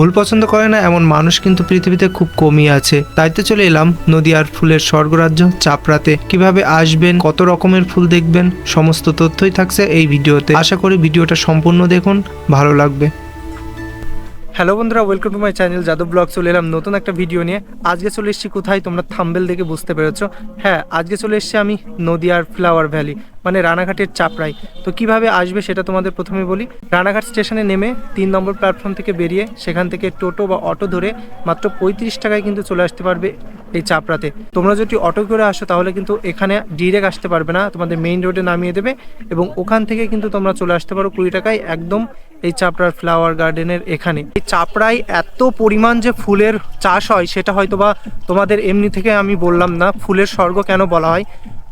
ফুল পছন্দ করে না এমন মানুষ কিন্তু পৃথিবীতে খুব কমই আছে। তাই তো চলে এলাম নদিয়ার ফুলের স্বর্গরাজ্য চাপড়াতে। কীভাবে আসবেন, কত রকমের ফুল দেখবেন, সমস্ত তথ্যই থাকছে এই ভিডিওতে। আশা করি ভিডিওটা সম্পূর্ণ দেখুন, ভালো লাগবে। হ্যালো বন্ধুরা welcome to my channel Yadav blog চলে এলাম নতুন একটা ভিডিও নিয়ে। আজকে চলে এসেছি কোথায়? তোমরা থাম্বেল দেখে বুঝতে পেরেছ। হ্যাঁ আজকে চলে এসেছি আমি নদিয়ার ফ্লাওয়ার ভ্যালি মানে রানাঘাটের চাপড়াই তো কীভাবে আসবে সেটা তোমাদের প্রথমে বলি। রানাঘাট স্টেশনে নেমে তিন নম্বর প্ল্যাটফর্ম থেকে বেরিয়ে সেখান থেকে টোটো বা অটো ধরে মাত্র পঁয়ত্রিশ টাকায় কিন্তু চলে আসতে পারবে এই চাপড়াতে। তোমরা যদি অটো করে আসো তাহলে কিন্তু এখানে ডিরেক্ট আসতে পারবে না, তোমাদের মেইন রোডে নামিয়ে দেবে এবং ওখান থেকে কিন্তু তোমরা চলে আসতে পারো কুড়ি টাকায় একদম এই চাপড়ার ফ্লাওয়ার গার্ডেনের এখানে। এই চাপড়ায় এত পরিমাণ যে ফুলের চাষ হয়, সেটা হয়তো বা তোমাদের এমনি থেকে আমি বললাম না, ফুলের স্বর্গ কেন বলা হয়?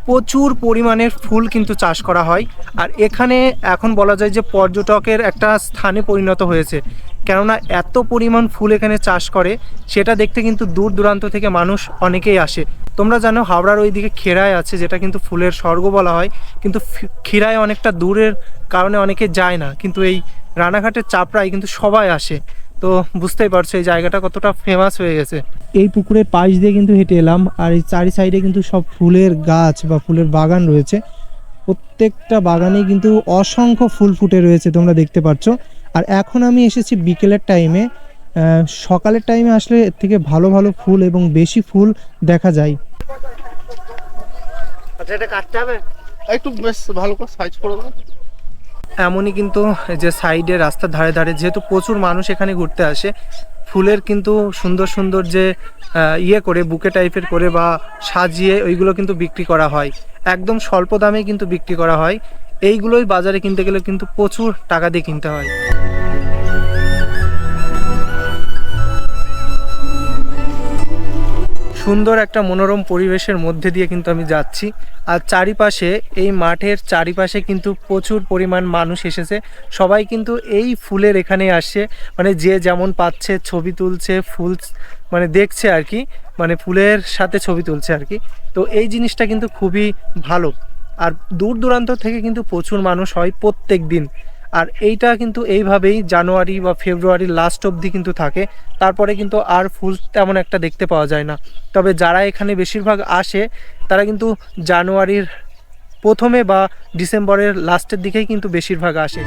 প্রচুর পরিমাণের ফুল কিন্তু চাষ করা হয়। আর এখানে এখন বলা যায় যে পর্যটকের একটা স্থানে পরিণত হয়েছে। কেননা এত পরিমাণ ফুল এখানে চাষ করে, সেটা দেখতে কিন্তু দূর দূরান্ত থেকে মানুষ অনেকেই আসে। তোমরা জানো হাওড়ার ওইদিকে খেরায় আছে, যেটা কিন্তু ফুলের স্বর্গ বলা হয়। কিন্তু খিরায় অনেকটা দূরের কারণে অনেকে যায় না। কিন্তু এই রানাঘাটের চাপড়ায় কিন্তু সবাই আসে। তো বুঝতেই পারছ এই জায়গাটা কতটা ফেমাস হয়ে গেছে। এই পুকুরের পাশ দিয়ে কিন্তু হেঁটে এলাম আর এই চারি সাইডে কিন্তু সব ফুলের গাছ বা ফুলের বাগান রয়েছে। প্রত্যেকটা বাগানে কিন্তু অসংখ্য ফুল ফুটে রয়েছে তোমরা দেখতে পাচ্ছ আর এখন আমি এসেছি বিকেলের টাইমে সকালের টাইমে আসলে এর থেকে ভালো ভালো ফুল এবং বেশি ফুল দেখা যায়। আচ্ছা এটা কাটতে হবে? একটু বেশ ভালো করে সাইজ করে দাও। এমনই কিন্তু যে সাইডে রাস্তার ধারে ধারে যেহেতু প্রচুর মানুষ এখানে ঘুরতে আসে, ফুলের কিন্তু সুন্দর সুন্দর যে ইয়ে করে, বুকে টাইপের করে বা সাজিয়ে ওইগুলো কিন্তু বিক্রি করা হয়। একদম স্বল্প দামে কিন্তু বিক্রি করা হয়। এইগুলোই বাজারে কিনতে গেলে কিন্তু প্রচুর টাকা দিয়ে কিনতে হয়। সুন্দর একটা মনোরম পরিবেশের মধ্যে দিয়ে কিন্তু আমি যাচ্ছি। আর চারিপাশে, এই মাঠের চারিপাশে কিন্তু প্রচুর পরিমাণ মানুষ এসেছে। সবাই কিন্তু এই ফুলের এখানে আসছে। মানে যে যেমন পাচ্ছে, ছবি তুলছে, ফুল মানে দেখছে আর কি। মানে ফুলের সাথে ছবি তুলছে আর কি। তো এই জিনিসটা কিন্তু খুবই ভালো। আর দূর দূরান্ত থেকে কিন্তু প্রচুর মানুষ হয় প্রত্যেক দিন আর এইটা কিন্তু এইভাবেই জানুয়ারি বা ফেব্রুয়ারির লাস্ট অবধি কিন্তু থাকে। তারপরে কিন্তু আর ফুল তেমন একটা দেখতে পাওয়া যায় না। তবে যারা এখানে বেশিরভাগ আসে, তারা কিন্তু জানুয়ারির প্রথমে বা ডিসেম্বরের লাস্টের দিকেই কিন্তু বেশিরভাগ আসে।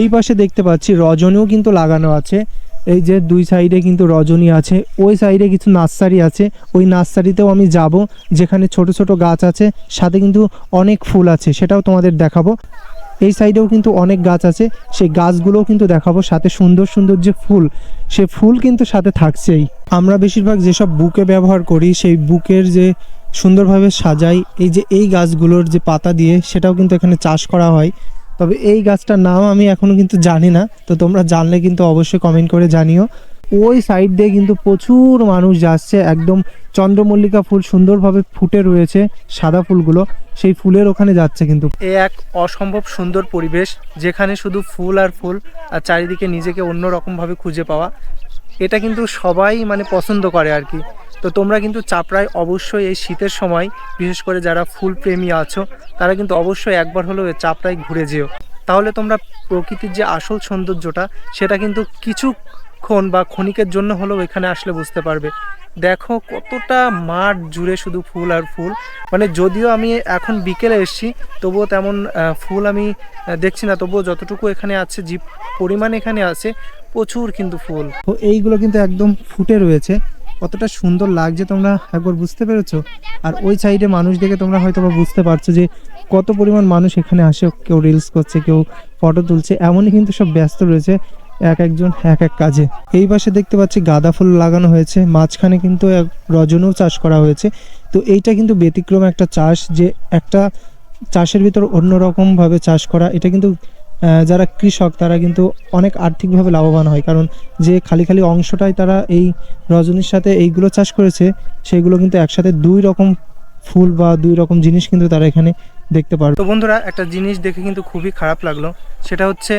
এই পাশে দেখতে পাচ্ছি রজনীও কিন্তু লাগানো আছে। এই যে দুই সাইডে কিন্তু রজনী আছে, ওই সাইডে কিছু নার্সারি আছে, ওই নার্সারিতেও আমি যাব, যেখানে ছোট ছোট গাছ আছে, সাথে কিন্তু অনেক ফুল আছে, সেটাও তোমাদের দেখাবো। এই সাইডেও কিন্তু অনেক গাছ আছে, সেই গাছগুলোও কিন্তু দেখাবো, সাথে সুন্দর সুন্দর যে ফুল, সে ফুল কিন্তু সাথে থাকছেই। আমরা বেশিরভাগ যেসব বুকে ব্যবহার করি, সেই বুকের যে সুন্দরভাবে সাজাই, এই যে এই গাছগুলোর যে পাতা দিয়ে, সেটাও কিন্তু এখানে চাষ করা হয়। তবে এই গাছটার নাম আমি এখনও কিন্তু জানি না, তো তোমরা জানলে কিন্তু অবশ্যই কমেন্ট করে জানিও। ওই সাইড দিয়ে কিন্তু প্রচুর মানুষ যাচ্ছে, একদম চন্দ্রমল্লিকা ফুল সুন্দরভাবে ফুটে রয়েছে সাদা ফুলগুলো, সেই ফুলের ওখানে যাচ্ছে কিন্তু। এ এক অসম্ভব সুন্দর পরিবেশ, যেখানে শুধু ফুল আর ফুল, আর চারিদিকে নিজেকে অন্য রকমভাবে খুঁজে পাওয়া। এটা কিন্তু সবাই মানে পছন্দ করে আর কি। তো তোমরা কিন্তু চাপড়ায় অবশ্যই এই শীতের সময়, বিশেষ করে যারা ফুল প্রেমী আছো, তারা কিন্তু অবশ্যই একবার হলেও চাপড়ায় ঘুরে যেও। তাহলে তোমরা প্রকৃতির যে আসল সৌন্দর্যটা, সেটা কিন্তু কিছুক্ষণ বা ক্ষণিকের জন্য হলেও এখানে আসলে বুঝতে পারবে। দেখো কতটা মাঠ জুড়ে শুধু ফুল আর ফুল। মানে যদিও আমি এখন বিকেলে এসেছি, তবুও তেমন ফুল আমি দেখছি না। তবুও যতটুকু এখানে আছে, যে পরিমাণ এখানে আছে, প্রচুর কিন্তু ফুল। এইগুলো কিন্তু একদম ফুটে রয়েছে। কতটা সুন্দর লাগছে তোমরা, একবার বুঝতে পেরেছ? আর ওই সাইডে মানুষ দেখে তোমরা হয়তো বা বুঝতে পারছ যে কত পরিমাণ মানুষ এখানে আসে, কেউ রিলস করছে, কেউ ফটো তুলছে, এমনই কিন্তু সব ব্যস্ত রয়েছে এক একজন, এক এক কাজে। এই পাশে দেখতে পাচ্ছি গাঁদা ফুল লাগানো হয়েছে, মাঝখানে কিন্তু এক রজনীও চাষ করা হয়েছে। তো এইটা কিন্তু ব্যতিক্রম একটা চাষ যে একটা চাষের ভিতর অন্যরকম ভাবে চাষ করা, এটা কিন্তু যারা কৃষক, তারা কিন্তু অনেক আর্থিকভাবে লাভবান হয়। কারণ যে খালি খালি অংশটাই তারা এই রজনীর সাথে এইগুলো চাষ করেছে, সেগুলো কিন্তু একসাথে দুই রকম ফুল বা দুই রকম জিনিস কিন্তু তারা এখানে দেখতে পারবে। তো বন্ধুরা, একটা জিনিস দেখে কিন্তু খুবই খারাপ লাগল। সেটা হচ্ছে,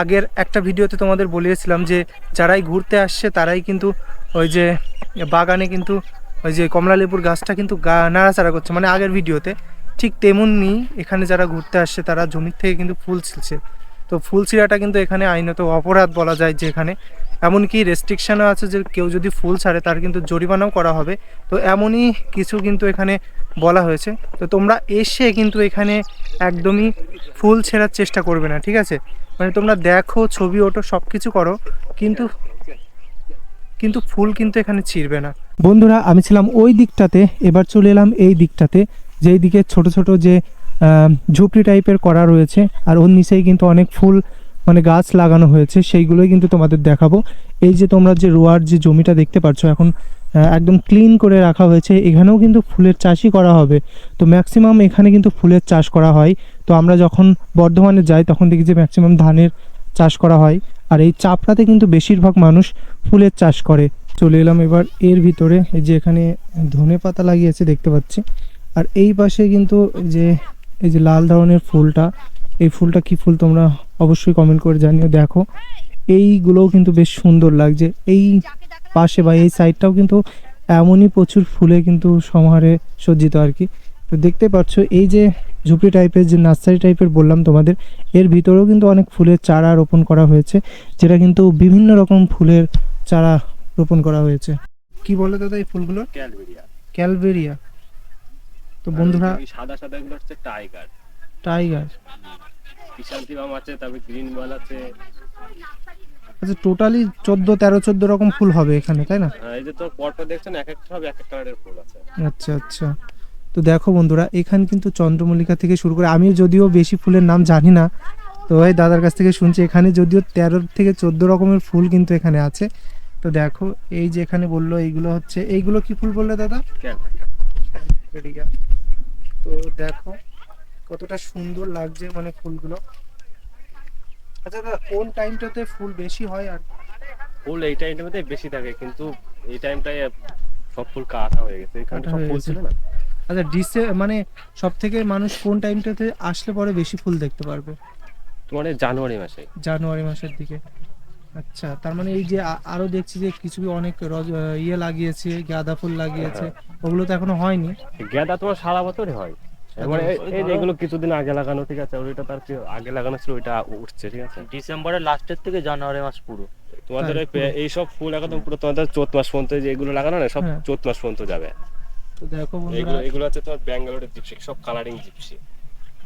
আগের একটা ভিডিওতে তোমাদের বলিয়েছিলাম যে, যারাই ঘুরতে আসছে, তারাই কিন্তু ওই যে বাগানে কিন্তু ওই যে কমলা লেবুর গাছটা কিন্তু নাড়াচাড়া করছে। মানে আগের ভিডিওতে। ঠিক তেমনই এখানে যারা ঘুরতে আসছে, তারা জমির থেকে কিন্তু ফুল ছিলছে তো ফুল ছিঁড়াটা কিন্তু এখানে আইনত অপরাধ বলা যায় যে এখানে এমনকি রেস্ট্রিকশানও আছে যে কেউ যদি ফুল ছাড়ে, তার কিন্তু জরিমানাও করা হবে। তো এমনই কিছু কিন্তু এখানে বলা হয়েছে। তো তোমরা এসে কিন্তু এখানে একদমই ফুল ছেঁড়ার চেষ্টা করবে না, ঠিক আছে? মানে তোমরা দেখো, ছবি ওঠো সব কিছু করো, কিন্তু কিন্তু ফুল কিন্তু এখানে ছিঁড়বে না। বন্ধুরা, আমি ছিলাম ওই দিকটাতে, এবার চলে এলাম এই দিকটাতে। যেই দিকে ছোট ছোট যে ঝুপড়ি টাইপের করা রয়েছে, আর ওর নিচেই কিন্তু অনেক ফুল মানে গাছ লাগানো হয়েছে, সেইগুলোই কিন্তু তোমাদের দেখাবো। এই যে তোমরা যে রোয়ার যে জমিটা দেখতে পাচ্ছ এখন একদম ক্লিন করে রাখা হয়েছে, এখানেও কিন্তু ফুলের চাষই করা হবে। তো ম্যাক্সিমাম এখানে কিন্তু ফুলের চাষ করা হয়। তো আমরা যখন বর্ধমানে যাই, তখন দেখি যে ম্যাক্সিমাম ধানের চাষ করা হয়। আর এই চাপড়াতে কিন্তু বেশিরভাগ মানুষ ফুলের চাষ করে। চলে এলাম এবার এর ভিতরে, এই যে এখানে ধনে পাতা লাগিয়েছে, দেখতে পাচ্ছি। আর এই পাশে কিন্তু যে এই যে লাল ধরনের ফুলটা এই ফুলটা কি ফুল তোমরা অবশ্যই কমেন্ট করে জানিও দেখো। এইগুলোও কিন্তু বেশ সুন্দর লাগছে। এই পাশে বা এই সাইডটাও কিন্তু এমনই প্রচুর ফুলে কিন্তু সমাহারে সজ্জিত আর কি। তো দেখতে পাচ্ছ এই যে ঝুপড়ি টাইপের যে নার্সারি টাইপের বললাম তোমাদের এর ভিতরেও কিন্তু অনেক ফুলের চারা রোপণ করা হয়েছে যেটা কিন্তু বিভিন্ন রকম ফুলের চারা রোপণ করা হয়েছে। কি বলে দাদা এই ফুলগুলো? ক্যালবেরিয়া ক্যালবেরিয়া তো বন্ধুরা সাদা সাদা গুলো হচ্ছে টাইগার। টাইগার। কিষান্তিবাম আছে তারপরে গ্রিন বল আছে। আচ্ছা টোটালি চোদ্দ তেরো চোদ্দ রকম ফুল হবে এখানে তাই না? এই যে তোর পরপর দেখছেন এক একটা সব এক এক কালারের ফুল আছে। আচ্ছা আচ্ছা। তো দেখো বন্ধুরা এখানে কিন্তু চন্দ্রমল্লিকা থেকে শুরু করে আমি যদিও বেশি ফুলের নাম জানি না তো এই দাদার কাছ থেকে শুনছি এখানে যদিও তেরো থেকে চোদ্দ রকমের ফুল কিন্তু এখানে আছে। তো দেখো এই যে এখানে বলল এইগুলো হচ্ছে এইগুলো কি ফুল বললে দাদা? ক্যালবেরিয়া। তো দেখো কতটা সুন্দর লাগছে মানে ফুলগুলো। আচ্ছা দাদা কোন টাইমটাতে ফুল বেশি হয় আর? ফুল এই টাইমটাতে বেশি থাকে কিন্তু এই টাইমটায় সব ফুল কাটা হয়ে গেছে এখানে সব ফুল ছিল না। আচ্ছা ডিসে মানে সব থেকে মানুষ কোন টাইমটাতে আসলে পরে বেশি ফুল দেখতে পারবে? তোমার জানুয়ারি মাসে। জানুয়ারি মাসের দিকে। আচ্ছা তার মানে এই যে আরও দেখছি যে কিছু অনেক রজ- ইয়ে লাগিয়েছে গাঁদা ফুল লাগিয়েছে ওগুলো তো এখনও হয়নি। গাঁদা তোমার সারা বছরই হয়। মানে এই- এই যে এগুলো কিছুদিন আগে লাগানো ঠিক আছে ওইটা তার কি আগে লাগানো ছিল ওইটা উঠছে ঠিক আছে? ডিসেম্বরের লাস্টের থেকে জানুয়ারি মাস পুরো। তোমাদের পে- এইসব ফুল একদম পুরো তোমাদের চোদ্দ মাস পর্যন্ত যে এগুলো লাগানো না সব হ্যাঁ। চোদ্দ মাস পর্যন্ত যাবে। তো দেখো এগুলো এগুলো হচ্ছে তোমার ব্যাঙ্গালোরের জিপসি সব কালারিং জিপসি।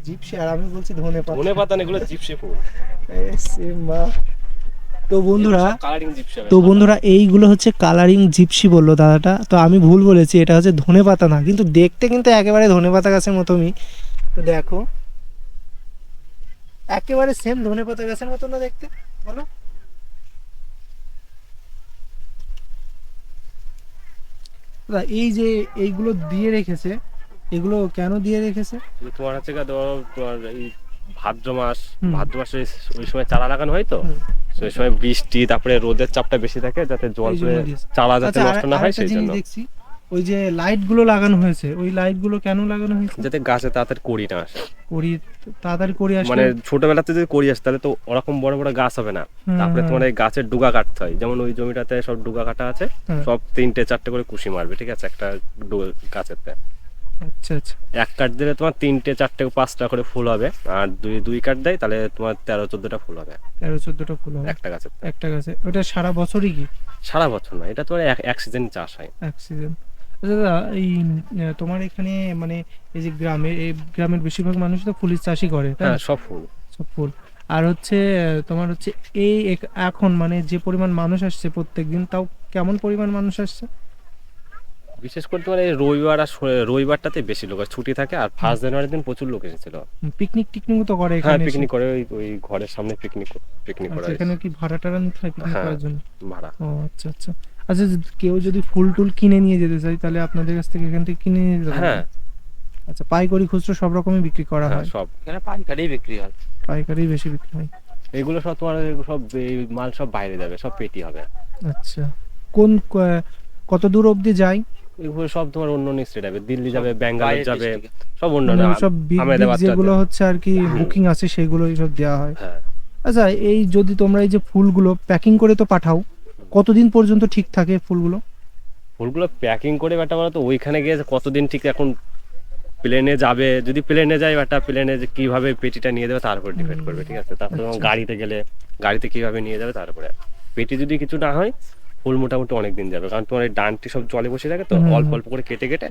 জিপসি আর আমি বলছি ধনে পাতা ধনে পাতা এগুলো জিপসি ফুল। এ সিম্বা। তো বন্ধুরা তো বন্ধুরা এইগুলো হচ্ছে কালারিং জিপসি বলল দাদাটা। তো আমি ভুল বলেছি এটা হচ্ছে ধনে পাতা না কিন্তু দেখতে কিন্তু একেবারে ধনে পাতা গাছের মতনই। তো দেখো একেবারে সেম ধনে পাতা গাছের মতো না দেখতে বলো। এই যে এইগুলো দিয়ে রেখেছে এগুলো কেন দিয়ে রেখেছে? তোমার হচ্ছে তোমার ভাদ্র মাস ভাদ্র মাসে ওই সময় চারা লাগানো হয় তো। সেই সময় বৃষ্টি তারপরে রোদের চাপটা বেশি থাকে যাতে জল। চারা যাতে আচ্ছা, নষ্ট না হয় সেই জন্য। ওই যে লাইটগুলো লাগানো হয়েছে ওই লাইটগুলো কেন লাগানো হয়েছে? যাতে গাছে তাড়াতাড়ি কড়ি না আসে। করি তাড়াতাড়ি করে আসলে মানে ছোটবেলাতে যদি কড়ি আসে তাহলে তো ওরকম বড় বড় গাছ হবে না। তারপরে তোমার এই গাছের ডুগা কাটতে হয়। যেমন ওই জমিটাতে সব ডুগা কাটা আছে সব তিনটে চারটে করে কুশি মারবে ঠিক আছে? একটা গাছেতে। আচ্ছা আচ্ছা। এক কাঠ দিলে তোমার তিনটে চারটে পাঁচটা করে ফুল হবে। আর দুই দুই কাঠ দেয় তাহলে তোমার তেরো চোদ্দটা ফুল হবে। তেরো চোদ্দটা ফুল হবে। একটা গাছের একটা গাছে ওটা সারা বছরই কি? সারা বছর না এটা তোমার এক এক সিজন চাষ হয়। এক সিজন দাদা এই তোমার এখানে মানে এই যে গ্রামে এই গ্রামের বেশিরভাগ মানুষ তো ফুলের চাষই করে হ্যাঁ সব ফুল। সব ফুল। আর হচ্ছে তোমার হচ্ছে এই এখন মানে যে পরিমাণ মানুষ আসছে প্রত্যেকদিন তাও কেমন পরিমাণ মানুষ আসছে? বিশেষ করে তোমার এই রবিবার আর রবিবারটাতে বেশি লোক হয়। ছুটি থাকে আর ফার্স্ট জানুয়ারির দিন প্রচুর লোক এসেছিল। পিকনিক টিকনিক তো করে হ্যাঁ এখানে এসে? পিকনিক করে ওই ওই ঘরের সামনে পিকনিক পিকনিক করা আচ্ছা এখানে কি ভাড়া টাড়া নিতে হয় পিকনিক হ্যাঁ। করার জন্য? ভাড়া। ও আচ্ছা আচ্ছা। আচ্ছা কেউ যদি ফুল টুল কিনে নিয়ে যেতে চাই তাহলে আপনাদের কাছ থেকে এখান থেকে কিনে নিয়ে পারবে? হ্যাঁ। আচ্ছা পাইকারি খুচরো সব রকমই বিক্রি করা হ্যাঁ হয়? সব। এখানে পাইকারি বিক্রি হয়। পাইকারি বেশি বিক্রি হয়? এগুলো সব তোমার সব এই মাল সব বাইরে যাবে সব পেটি হবে। আচ্ছা। কোন কত দূর অবধি যায়? এগুলো সব তোমার অন্য যাবে। দিল্লি যাবে ব্যাঙ্গালোর যাবে সব অন্য মানে সব যেগুলো হচ্ছে আর কি বুকিং আছে সেগুলো সব দেওয়া হয়। হ্যাঁ। আচ্ছা এই যদি তোমরা এই যে ফুলগুলো প্যাকিং করে তো পাঠাও কতদিন পর্যন্ত ঠিক থাকে ফুলগুলো? ফুলগুলো প্যাকিং করে ব্যাটা বলো তো ওইখানে গিয়ে কতদিন ঠিক এখন প্লেনে যাবে যদি প্লেনে যায় ব্যাটা প্লেনে যে কীভাবে পেটিটা নিয়ে যাবে তার উপর ডিপেন্ড করবে ঠিক আছে? তারপরে তোমার আচ্ছা। গাড়িতে গেলে গাড়িতে কীভাবে নিয়ে যাবে তার উপরে। পেটি যদি কিছু না হয় ফুল মোটামুটি অনেক দিন যাবে। কারণ তোমার এই ডানটি সব জলে বসে থাকে তো অল্প অল্প করে কেটে কেটে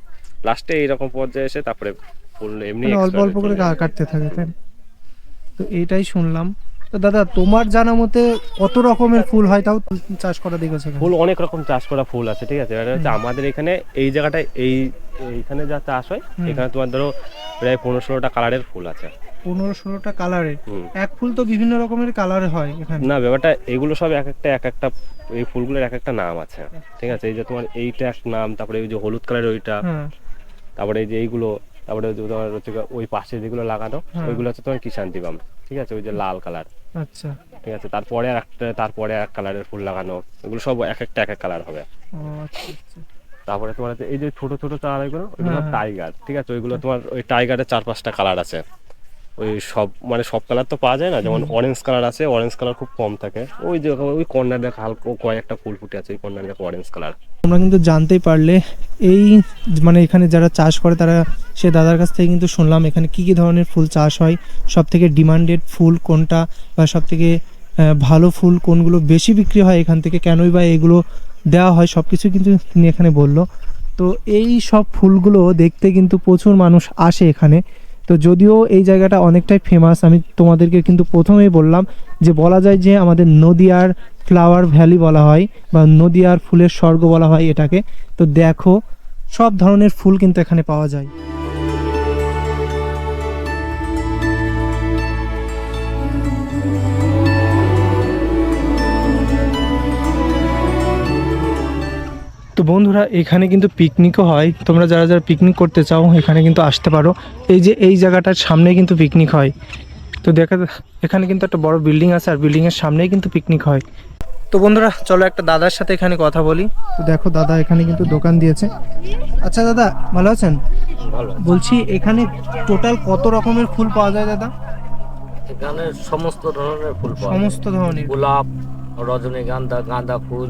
লাস্টে এইরকম পর্যায়ে এসে তারপরে ফুল এমনি মানে অল্প অল্প করে কাটতে থাকে তাই তো এইটাই শুনলাম। তো দাদা তোমার জানা মতে কত রকমের ফুল হয়? তাও চাষ করা দেখেছ ফুল অনেক রকম চাষ করা ফুল আছে ঠিক আছে? হচ্ছে আমাদের এখানে এই জায়গাটায় এই এইখানে যা চাষ হয় এখানে তোমার ধরো প্রায় পনেরো ষোলোটা কালারের ফুল আছে। পনেরো ষোলোটা কালারের এক ফুল তো বিভিন্ন রকমের কালারে হয় এখানে। না ব্যাপারটা এগুলো সব এক একটা এক একটা এই ফুলগুলোর এক একটা নাম আছে। ঠিক আছে এই যে তোমার এইটা এক নাম তারপরে ওই যে হলুদ কালারের ওইটা হ্যাঁ। তারপরে এই যে এইগুলো তারপরে তোমার হচ্ছে ওই পাশে যেগুলো লাগানো হ্যাঁ। ওইগুলো হচ্ছে তোমার কিষান্তিবাম ঠিক আছে ওই যে লাল কালার আচ্ছা। ঠিক আছে তারপরে আর একটা তারপরে এক কালারের ফুল লাগানো এগুলো সব এক একটা এক এক কালার হবে। আচ্ছা আচ্ছা। তারপরে তোমার এই যে ছোট ছোট ওইগুলো হ্যাঁ। টাইগার ঠিক আছে ওইগুলো তোমার ওই টাইগারের চার পাঁচটা কালার আছে। ওই সব মানে সব কালার তো পাওয়া যায় না যেমন অরেঞ্জ কালার আছে অরেঞ্জ কালার খুব কম থাকে। ওই যে ওই কর্নার দেখো হালকা কয়েকটা ফুল ফুটে আছে ওই কর্নার দেখো অরেঞ্জ কালার তোমরা কিন্তু জানতেই পারলে এই মানে এখানে যারা চাষ করে তারা সে দাদার কাছ থেকে কিন্তু শুনলাম এখানে কি কি ধরনের ফুল চাষ হয় সব থেকে ডিমান্ডেড ফুল কোনটা বা সব থেকে ভালো ফুল কোনগুলো বেশি বিক্রি হয় এখান থেকে কেনই বা এগুলো দেওয়া হয় সব কিছু কিন্তু তিনি এখানে বলল। তো এই সব ফুলগুলো দেখতে কিন্তু প্রচুর মানুষ আসে এখানে। তো যদিও এই জায়গাটা অনেকটাই ফেমাস আমি তোমাদেরকে কিন্তু প্রথমেই বললাম যে বলা যায় যে আমাদের নদিয়ার ফ্লাওয়ার ভ্যালি বলা হয় বা নদিয়ার ফুলের স্বর্গ বলা হয় এটাকে। তো দেখো, সব ধরনের ফুল কিন্তু এখানে পাওয়া যায়। তো বন্ধুরা এখানে কিন্তু পিকনিকও হয়। তোমরা যারা যারা পিকনিক করতে চাও এখানে কিন্তু আসতে পারো। এই যে এই জায়গাটার সামনে কিন্তু পিকনিক হয়। তো দেখা এখানে কিন্তু একটা বড় বিল্ডিং আছে আর বিল্ডিংয়ের সামনেই কিন্তু পিকনিক হয়। তো বন্ধুরা চলো একটা দাদার সাথে এখানে কথা বলি। তো দেখো দাদা এখানে কিন্তু দোকান দিয়েছে। আচ্ছা দাদা ভালো আছেন? ভালো বলছি এখানে টোটাল কত রকমের ফুল পাওয়া যায় দাদা? এখানে সমস্ত ধরনের ফুল পাওয়া যায়। সমস্ত ধরনের। গোলাপ রজনীগন্ধা গাঁদা ফুল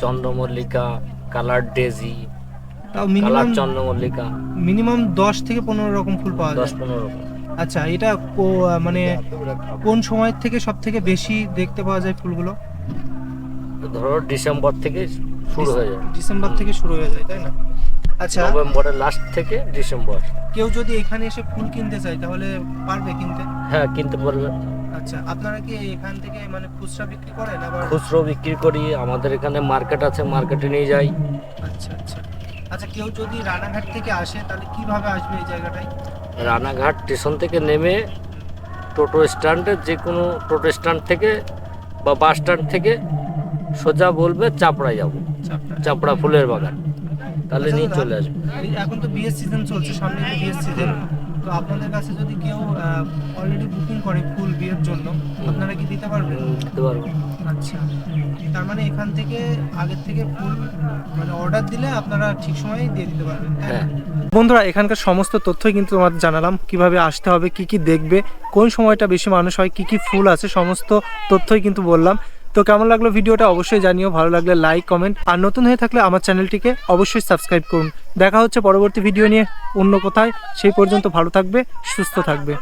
চন্দ্রমল্লিকা কালার ডেজি তাও কালার মিনিমাম চন্দ্রমল্লিকা। মিনিমাম দশ থেকে পনেরো রকম ফুল পাওয়া দশ যায় পনেরো রকম। আচ্ছা এটা কো- মানে কোন সময় থেকে সব থেকে বেশি দেখতে পাওয়া যায় ফুলগুলো? তো ধরো ডিসেম্বর থেকে শুরু হয়ে যায়। ডিসেম্বর থেকে শুরু হয়ে যায় তাই না? আচ্ছা। নভেম্বরের লাস্ট থেকে ডিসেম্বর। কেউ যদি এখানে এসে ফুল কিনতে চায় তাহলে পারবে কিনতে? হ্যাঁ কিনতে পারবে। আচ্ছা আপনারা কি এখান থেকে মানে খুচরা বিক্রি করেন আবার? খুচরো বিক্রি করি আমাদের এখানে মার্কেট আছে মার্কেটে নিয়ে যাই। আচ্ছা আচ্ছা। আচ্ছা কেউ যদি রানাঘাট থেকে আসে তাহলে কীভাবে আসবে এই জায়গাটায়? রানাঘাট স্টেশন থেকে নেমে টোটো স্ট্যান্ডে যে কোনো টোটো স্ট্যান্ড থেকে বা বাস স্ট্যান্ড থেকে সোজা বলবে চাপড়ায় যাব। চাপড়া। চাপড়া ফুলের বাগান। তাহলে আচ্ছা নিয়ে চলে আসবে। এখন তো বিয়ের সিজন চলছে সামনে বিয়ের সিজন তো আপনাদের কাছে যদি কেউ অলরেডি বুকিং করে ফুল বিয়ের জন্য আপনারা কি দিতে পারবেন? দিতে পারব। আচ্ছা। তার মানে এখান থেকে আগের থেকে ফুল মানে অর্ডার দিলে আপনারা ঠিক সময়ে দিয়ে দিতে পারবেন হ্যাঁ। বন্ধুরা এখানকার সমস্ত তথ্যই কিন্তু তোমাদের জানালাম কীভাবে আসতে হবে কি কি দেখবে কোন সময়টা বেশি মানুষ হয় কি কি ফুল আছে সমস্ত তথ্যই কিন্তু বললাম। তো কেমন লাগল ভিডিওটা অবশ্যই জানিও, ভালো লাগলে লাইক কমেন্ট আর নতুন হয়ে থাকলে আমার চ্যানেলটিকে অবশ্যই সাবস্ক্রাইব করুন। দেখা হচ্ছে পরবর্তী ভিডিও নিয়ে অন্য কোথায়। সেই পর্যন্ত ভালো থাকবে, সুস্থ থাকবে।